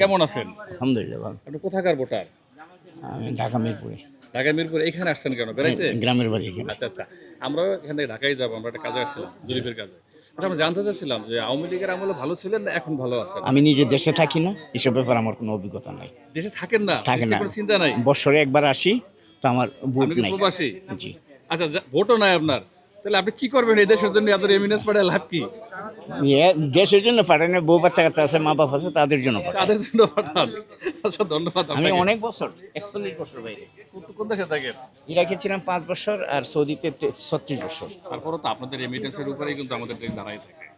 কেমন আছেন? আলহামদুলিল্লাহ ভালো। আপনি কোথাকার ভোটার? আমি ঢাকা মিরপুরে। ঢাকা মিরপুরে। এখানে আসছেন কেন? বেড়াইতে? গ্রামের বাড়ি এখানে। আচ্ছা আচ্ছা। আমরাও এখান থেকে ঢাকায় যাব আমরা একটা কাজে আসছিলাম জরিপের কাজে। আচ্ছা আমরা জানতে চাচ্ছিলাম যে আওয়ামী লীগের আমলে ভালো ছিলেন না এখন ভালো আছেন? আমি নিজে দেশে থাকি না এসব ব্যাপারে আমার কোনো অভিজ্ঞতা নাই। দেশে থাকেন না? থাকে দেশে না। কোনো চিন্তা নাই? বছরে একবার আসি তো আমার ভোট নাই। প্রবাসী? জি। আচ্ছা যা- ভোটও নাই আপনার? তাহলে আপনি কি করবেন এই দেশের জন্য এত এমিনেন্স পাঠায় লাভ কি? দেশের জন্য পাঠাই না বউ বাচ্চা কাচ্চা আছে মা বাপ আছে তাদের জন্য তাদের জন্য পাঠান। আচ্ছা ধন্যবাদ আমি অনেক বছর একচল্লিশ বছর বাইরে। কোন- কোন দেশে থাকেন? ইরাকে ছিলাম পাঁচ বছর আর সৌদিতে তে- ছত্রিশ বছর। তারপরও তো আপনাদের রেমিটেন্সের উপরেই কিন্তু আমাদের ট্রেন দাঁড়াই থাকে।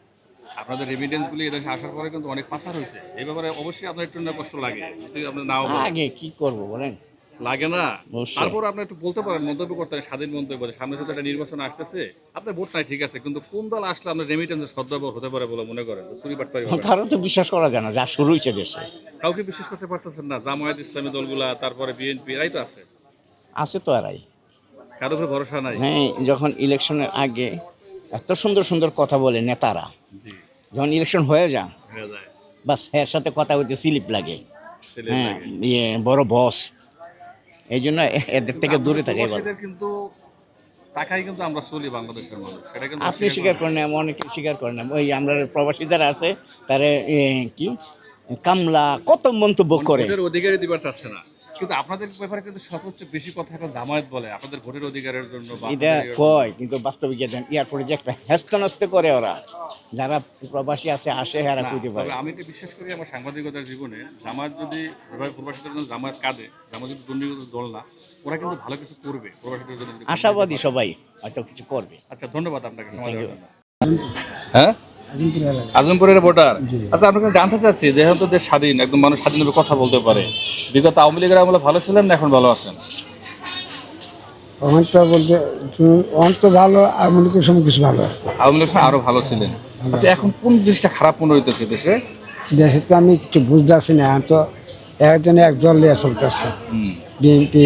আপনাদের রেমিটেন্সগুলি এদেশে আসার পরে কিন্তু অনেক পাচার হয়েছে। এই ব্যাপারে অবশ্যই আপনার একটু না কষ্ট লাগে। যদি আপনি নাও। আগে কি করব বলেন? লাগে না। তারপর আপনি একটু বলতে পারেন মন্তব্য করতে পারেন স্বাধীন মন্তব্য যে সামনে যদি একটা নির্বাচন আসতেছে আপনার ভোট নাই ঠিক আছে কিন্তু কোন দল আসলে আপনার রেমিটেন্সের সদ্ব্যবহার হতে পারে বলে মনে করেন? চুরি বাটপারি কারণ তো বিশ্বাস করা যায় না যা শুরু হয়েছে দেশে। কাউকে বিশ্বাস করতে পারতেছেন না জামায়াত ইসলামী দলগুলা তারপরে বিএনপি এরাই তো আছে। আছে তো এরাই। কারও উপরে ভরসা নাই। হ্যাঁ যখন ইলেকশনের আগে এত সুন্দর সুন্দর কথা বলে নেতারা যখন ইলেকশন হয়ে হয়ে যায়। বাস হ্যাঁ সাথে কথা বলতে স্লিপ লাগে। হ্যাঁ ইয়ে বড় বস এই জন্য এদের থেকে দূরে থাকে কিন্তু টাকাই কিন্তু আমরা চলি বাংলাদেশের মানুষ। সেটা কিন্তু আপনি স্বীকার করেন। না অনেকে স্বীকার করেন। না ওই আমরা প্রবাসী যারা আছে তারা কি? কামলা কত মন্তব্য করে। অধিকারী দিবার চাচ্ছে না। কিন্তু আপনাদের ব্যাপারে কিন্তু সবচেয়ে বেশি কথা এখন জামায়াত বলে আপনাদের ভোটের অধিকারের জন্য এটা কয় কিন্তু বাস্তবিক এয়ারপোর্টে যে একটা হেস্তনস্ত করে ওরা। যারা প্রবাসী আছে আসে হেরা কইতে আমি এটা বিশ্বাস করি আমার সাংবাদিকতার জীবনে জামায়াত যদি প্রবাসীদের জন্য জামায়াত কাঁদে জামায়াত যদি দুর্নীতি দল না ওরা কিন্তু ভালো কিছু করবে প্রবাসীদের জন্য আশাবাদী সবাই হয়তো কিছু করবে। আচ্ছা ধন্যবাদ আপনাকে সময় হ্যাঁ? আজমপুরের ভোটার? আচ্ছা আপনার কাছে জানতে চাচ্ছি যেহেতু দেশ স্বাধীন একদম মানুষ স্বাধীনভাবে কথা বলতে পারে। বিগত আওয়ামী লীগের আমলে ভালো ছিলেন না এখন ভালো আছেন? অনেকটা বলতে অনেক তো ভালো কিছু ভালো আছে। আওয়ামী লীগের সময় আরও ভালো ছিলেন। আচ্ছা এখন কোন জিনিসটা খারাপ মনে হইতেছে দেশে? দেশে তো আমি কিছু বুঝতে পারছি না তো একজন এক দল নিয়ে চলতেছে। হুম। বিএনপি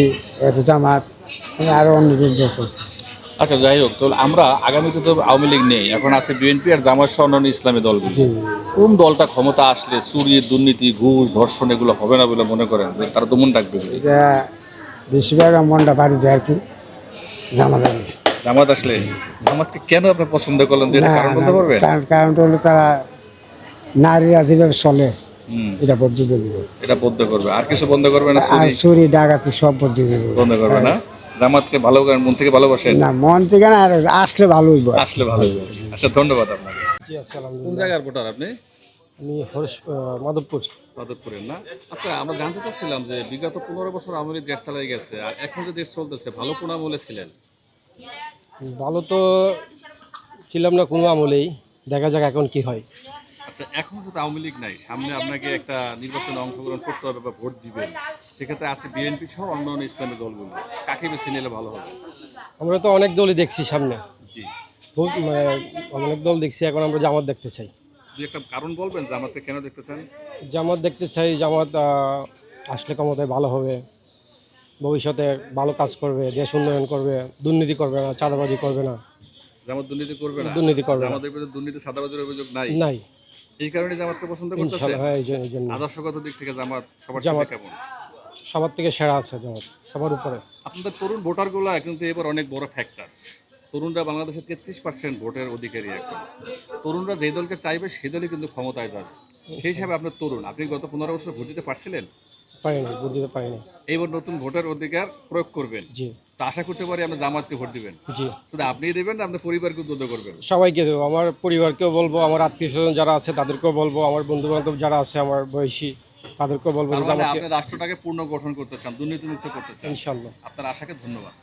জামাত আরও অন্য দল চলছে আচ্ছা যাই হোক তাহলে আমরা আগামীতে তো আওয়ামী লীগ নেই। এখন আছে বিএনপি আর জামাত সহ অন্যান্য ইসলামী দলগুলো। কোন দলটা ক্ষমতা আসলে চুরি দুর্নীতি ঘুষ ধর্ষণ এগুলো হবে না বলে মনে করেন? তারা দমন ডাকবে বেশিরভাগ মনটা বাড়ি দেয় আর কি জামাত আলী জামাত আসলে? জামাতকে কেন আপনি পছন্দ করলেন? কারণ বলতে পারবেন? তার কারণটা হলো তারা নারীরা যেভাবে চলে এটা বদ্ধ দেবে। এটা বন্ধ করবে। আর কিছু বন্ধ করবে না চুরি? ডাকাতি সব বদ্ধ দেবে। বন্ধ করবে না? জামাতকে ভালো করেন মন থেকে ভালোবাসেন? না মন থেকে না আর আসলে ভালো হইব। আসলে ভালো হবে আচ্ছা ধন্যবাদ আপনাকে। জি আসসালাম কোন জায়গার ভোটার আপনি? আমি হরিশ মাধবপুর। মাদবপুরের না? আচ্ছা আমরা জানতে চাচ্ছিলাম যে বিগত পনেরো বছর আওয়ামী লীগ দেশ চালাই গেছে আর এখন যে দেশ চলতেছে ভালো কোন আমলে ছিলেন? ভালো তো ছিলাম না কোনো আমলেই দেখা যাক এখন কি হয়। আচ্ছা এখন যদি আওয়ামী লীগ নাই সামনে আপনাকে একটা নির্বাচনে অংশগ্রহণ করতে হবে বা ভোট দিবেন সেক্ষেত্রে আছে বিএনপি সহ অন্য অন্য ইসলামী দলগুলো। কাকে বেছে নিলে ভালো হবে? আমরা তো অনেক দলই দেখছি সামনে। জি। মানে অনেক দল দেখছি এখন আমরা জামাত দেখতে চাই। একটা কারণ বলবেন আমাকে কেন দেখতে চান? জামাত দেখতে চাই জামাত আসলে ক্ষমতায় ভালো হবে ভবিষ্যতে ভালো কাজ করবে দেশ উন্নয়ন করবে দুর্নীতি করবে না চাঁদাবাজি করবে না। জামাত দুর্নীতি করবে না? দুর্নীতি করবে বিরুদ্ধে দুর্নীতি সাদাবাজির অভিযোগ নাই? নাই। এই কারণে জামাতকে পছন্দ করতেছে? হ্যাঁ এই জন্য- আদর্শগত দিক থেকে জামাত সবার জামাত- কেমন? সবার থেকে সেরা আছে সবার উপরে। আপনাদের তরুণ ভোটারগুলো কিন্তু এবার অনেক বড় ফ্যাক্টর তরুণরা বাংলাদেশের তেত্রিশ পার্সেন্ট ভোটের অধিকারী এখন। তরুণরা যে দলকে চাইবে সেই দলই কিন্তু ক্ষমতায় যাবে। সেই হিসাবে আপনার তরুণ আপনি গত পনেরো বছর ভোট দিতে পারছিলেন? পারিনি ভোট দিতে পারিনি। এইবার নতুন ভোটের অধিকার প্রয়োগ করবেন? জি। তা আশা করতে পারি আপনি জামাতকে ভোট দিবেন। জি। শুধু আপনিই দেবেন না আপনার পরিবারকে উদ্বুদ্ধ করবেন? সবাইকে দেবো আমার পরিবারকেও বলব আমার আত্মীয় স্বজন যারা আছে তাদেরকেও বলব আমার বন্ধু বান্ধব যারা আছে আমার বয়সী বলব মানে আমাকে আপনি রাষ্ট্রটাকে পূর্ণ গঠন করতে চান দুর্নীতিমুক্ত করতে চান। ইনশাল্লাহ। আপনার আশাকে ধন্যবাদ।